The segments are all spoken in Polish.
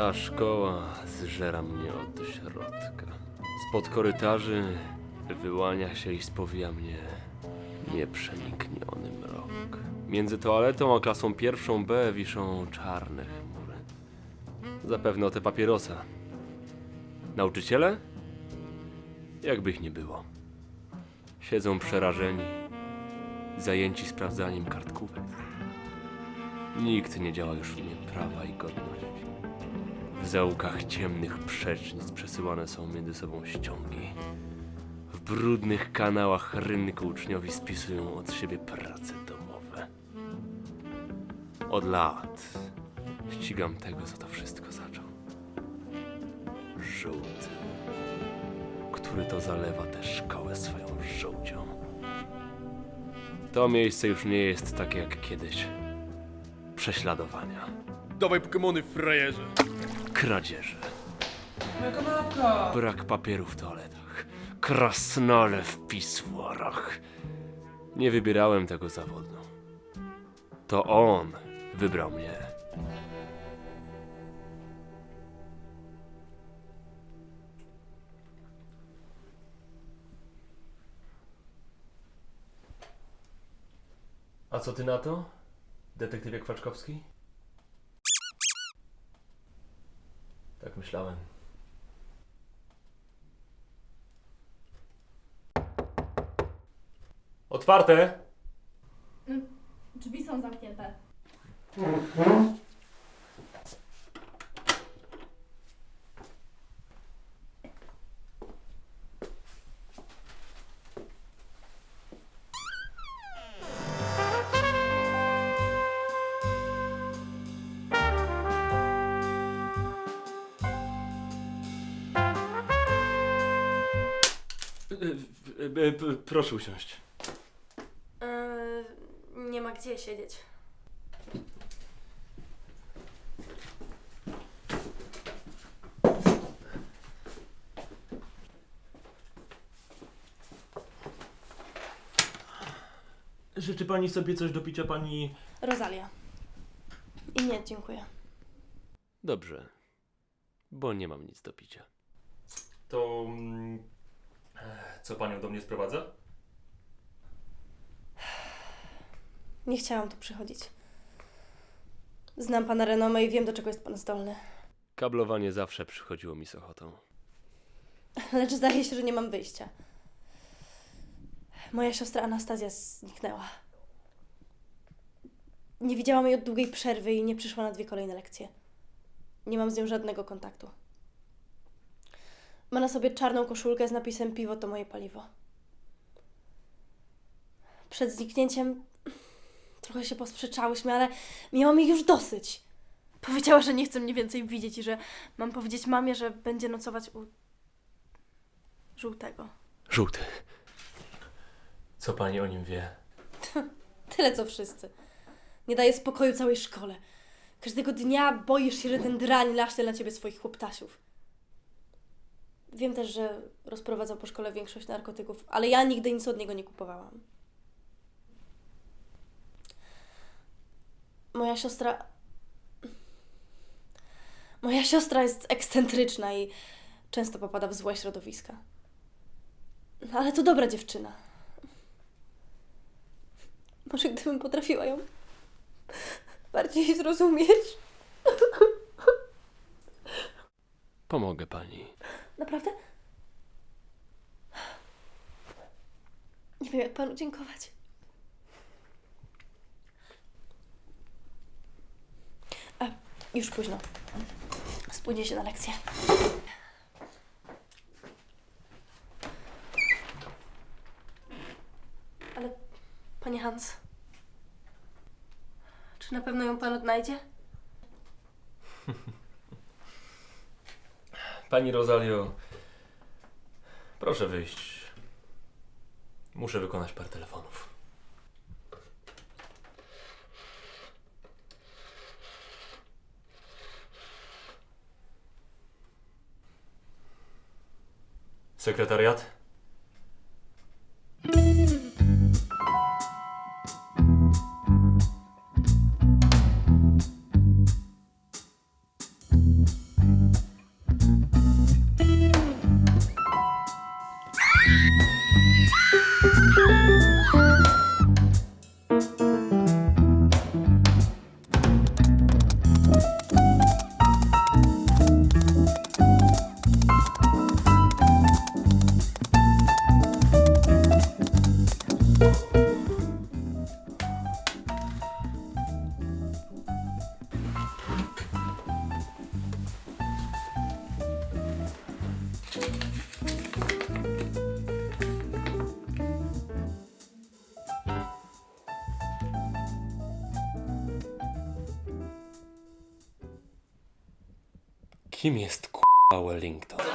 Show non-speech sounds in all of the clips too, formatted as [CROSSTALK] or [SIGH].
Ta szkoła zżera mnie od środka. Spod korytarzy wyłania się i spowija mnie nieprzenikniony mrok. Między toaletą a klasą pierwszą B wiszą czarne chmury. Zapewne o te papierosa. Nauczyciele? Jakby ich nie było. Siedzą przerażeni, zajęci sprawdzaniem kartkówek. Nikt nie działa już w imię prawa i godności. W zaułkach ciemnych przecznic przesyłane są między sobą ściągi. W brudnych kanałach rynku uczniowie spisują od siebie prace domowe. Od lat ścigam tego, co to wszystko zaczął. Żółty, który to zalewa tę szkołę swoją żółcią. To miejsce już nie jest takie jak kiedyś. Prześladowania, Dawaj Pokemony, frajerze! Kradzieże, brak papieru w toaletach, krasnale w pisworach. Nie wybierałem tego zawodu. To on wybrał mnie. A co ty na to, detektywie Kwaczkowski? Tak myślałem. Otwarte! Drzwi są zamknięte. Proszę usiąść. Yy, nie ma gdzie siedzieć. Życzy pani sobie coś do picia pani... Rosalia. I nie, dziękuję. Dobrze, bo nie mam nic do picia. To... mm, Co panią do mnie sprowadza? Nie chciałam tu przychodzić. Znam pana renomę i wiem, do czego jest pan zdolny. Kablowanie zawsze przychodziło mi z ochotą. Lecz zdaje się, że nie mam wyjścia. Moja siostra Anastazja zniknęła. Nie widziałam jej od długiej przerwy i nie przyszła na dwie kolejne lekcje. Nie mam z nią żadnego kontaktu. Ma na sobie czarną koszulkę z napisem Piwo to moje paliwo. Przed zniknięciem trochę się posprzeczałyśmy, ale miałam jej już dosyć. Powiedziała, że nie chce mnie więcej widzieć i że mam powiedzieć mamie, że będzie nocować u żółtego. Żółty. Co pani o nim wie? [LAUGHS] Tyle co wszyscy. Nie daje spokoju całej szkole. Każdego dnia boisz się, że ten drań laśnie na ciebie swoich chłoptasiów. Wiem też, że rozprowadzał po szkole większość narkotyków, ale ja nigdy nic od niego nie kupowałam. Moja siostra. Moja siostra jest ekscentryczna i często popada w złe środowiska. Ale to dobra dziewczyna. Może gdybym potrafiła ją bardziej zrozumieć. Pomogę pani. Naprawdę? Nie wiem, jak panu dziękować. A, już późno. Spóźnię się na lekcję. Ale, panie Hans, czy na pewno ją pan odnajdzie? Pani Rosalio, proszę wyjść. Muszę wykonać parę telefonów. Sekretariat? Kim jest k***a Wellington?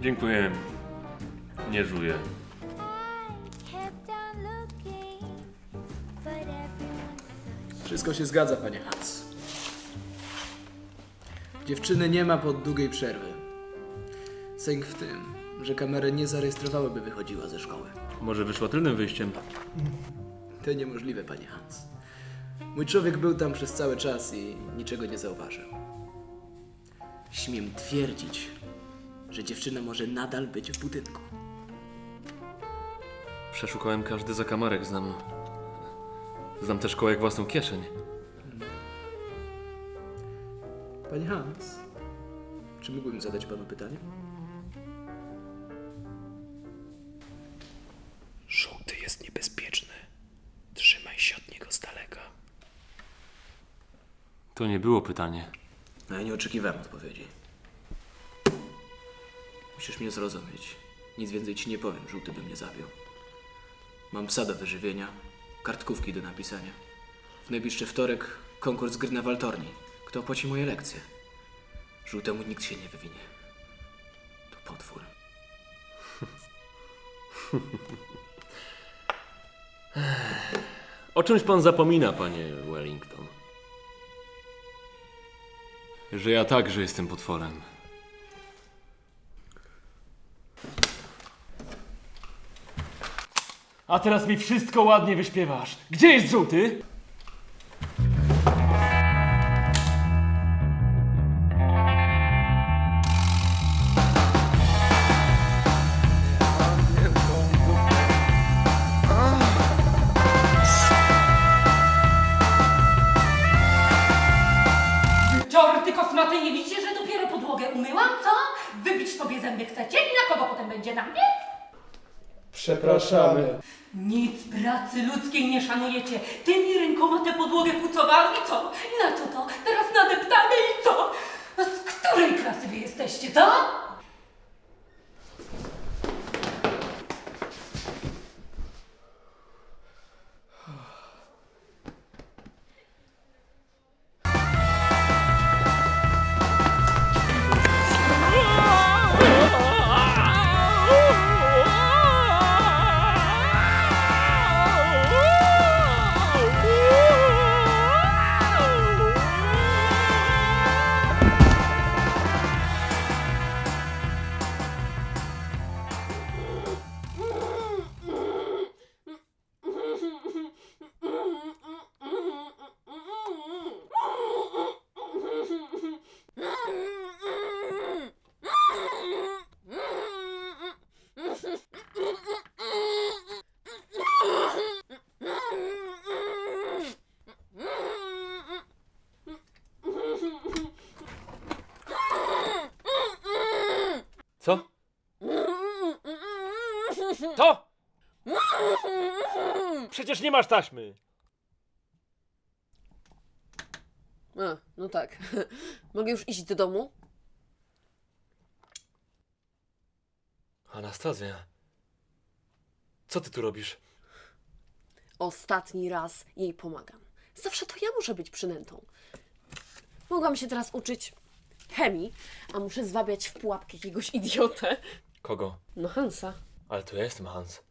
Dziękuję. Nie żuję. Wszystko się zgadza, panie Hans. Dziewczyny nie ma pod długiej przerwy. Sęk w tym, że kamery nie zarejestrowały, by wychodziła ze szkoły. Może wyszła tylnym wyjściem? To niemożliwe, panie Hans. Mój człowiek był tam przez cały czas i niczego nie zauważył. Śmiem twierdzić, że dziewczyna może nadal być w budynku. Przeszukałem każdy zakamarek, znam... Znam tę szkołę jak własną kieszeń. Panie Hans, czy mógłbym zadać panu pytanie? Żółty jest niebezpieczny. Trzymaj się od niego z daleka. To nie było pytanie. No ja nie oczekiwałem odpowiedzi. Musisz mnie zrozumieć. Nic więcej ci nie powiem, żółty by mnie zabił. Mam psa do wyżywienia, kartkówki do napisania. W najbliższy wtorek konkurs gry na waltorni. Kto opłaci moje lekcje? Żółtemu nikt się nie wywinie. To potwór. [LAUGHS] O czymś pan zapomina, panie Wellington. Że ja także jestem potworem. A teraz mi wszystko ładnie wyśpiewasz. Gdzie jest żółty? Czorty nie widzicie, że dopiero podłogę umyłam, co? Wybić sobie zęby chcecie na kogo potem będzie na mnie? Przepraszamy. Nic pracy ludzkiej nie szanujecie. Tymi rękoma tę podłogę pucowali, co? Na co to? Teraz nadeptamy i co? Z której klasy wy jesteście, co? Co? To! Przecież nie masz taśmy! A, no tak. [LAUGHS] Mogę już iść do domu? Anastazja. Co ty tu robisz? Ostatni raz jej pomagam. Zawsze to ja muszę być przynętą. Mogłam się teraz uczyć chemii, a muszę zwabiać w pułapkę jakiegoś idiotę. Kogo? No Hansa. Ale to ja jestem Hans.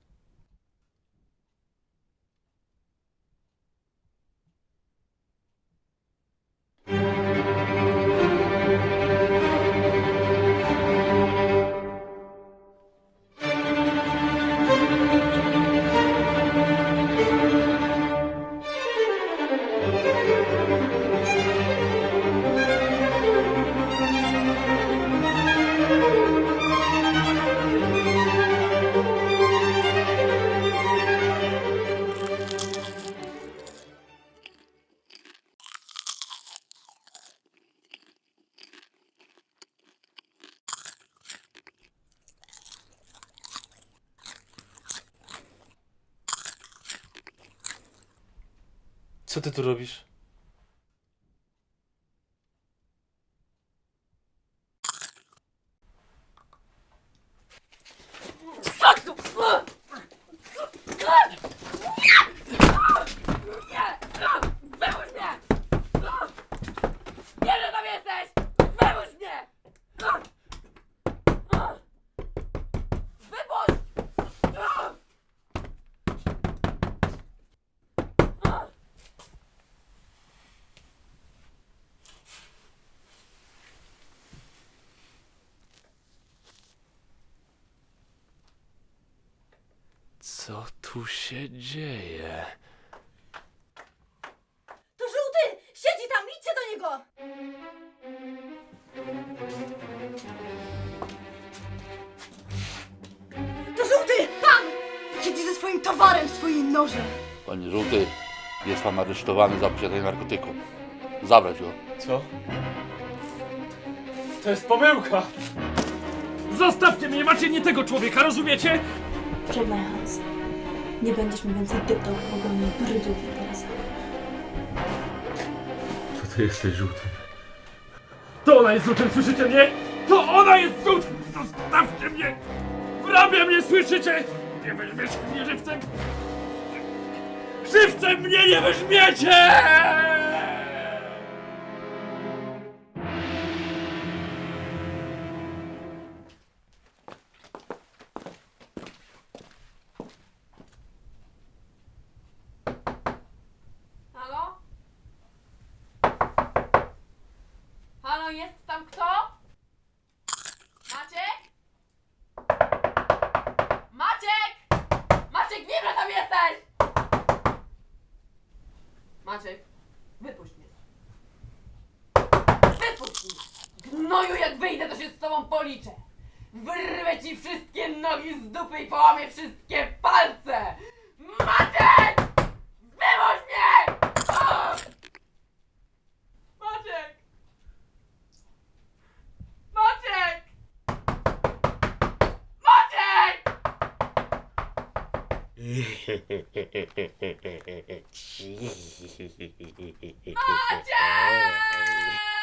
Ty tu robisz? Wyłóż mnie! Nie, że tam jesteś! Wyłóż mnie! Wypuść! Co tu się dzieje? To żółty! Siedzi tam, idźcie do niego! To żółty! Pan! Siedzi ze swoim towarem w swojej noże. Panie Żółty, jest pan aresztowany za posiadanie narkotyku. Zabrać go. Co? To jest pomyłka! Zostawcie mnie, macie nie tego człowieka, rozumiecie? Żegnaj, Hans. Nie będziesz mi więcej deptał w ogonie brydów i teraz. To ty jesteś żółty. To ona jest żółtym, słyszycie mnie? To ona jest żółtym! Zostawcie mnie! Wrabia mnie, słyszycie? Nie weźmiesz mnie żywcem! Żywcem mnie nie weźmiecie! Maciek, wypuść mnie. Wypuść mnie! Gnoju, jak wyjdę, to się z tobą policzę. Wyrwę ci wszystkie nogi z dupy i połamię wszystkie palce! あーちゃん